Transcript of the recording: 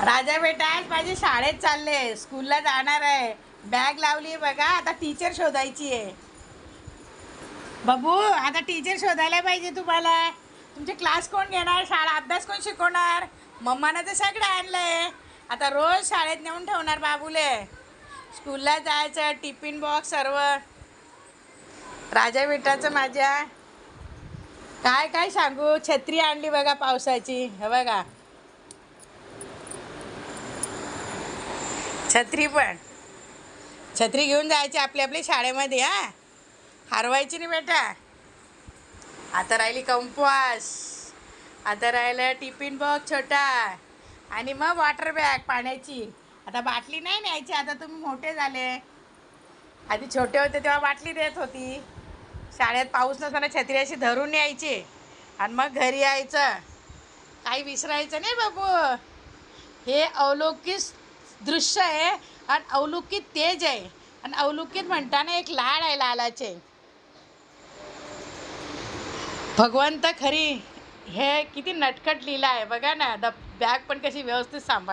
राजा बेटा आज माझी शाळेत चालले. स्कूलला जाणार आहे. बॅग लावली बघा. आता टीचर शोधायची आहे. बाबू आता टीचर शोधायला पाहिजे तुम्हाला. तुमचे क्लास कोण घेणार? शाळा अभ्यास कोण शिकवणार? मम्मानं तर सगळं आणलंय. आता रोज शाळेत नेऊन ठेवणार बाबूले. स्कूलला जायचं टिफिन बॉक्स सर्व. राजा बेटाचं माझ्या. काय काय सांगू? छत्री आणली बघा पावसाची. हे बघा. छत्री पण. छत्री घेऊन जायची आपली आपली शाळेमध्ये हा. हरवायची नाही बेटा. आता राहिली कंपास. आता राहिलं टिफिन बॉक्स छोटा. आणि मग वॉटर बॅग पाण्याची. आता बाटली नाही न्यायची आता तुम्ही मोठे झाले. आधी छोटे होते तेव्हा बाटली देत होती. शाळेत पाऊस नसताना छत्री अशी धरून यायची आणि मग घरी यायचं. काही विसरायचं नाही बाबू. हे अवलौकिक दृश्य आहे आणि अवलोकित तेज आहे. आणि अवलोकित म्हणताना एक लाड आहे लालाचे. भगवंत खरी हे किती नटखट लिहिलं आहे. बघा ना द बॅग पण कशी व्यवस्थित सांभाळ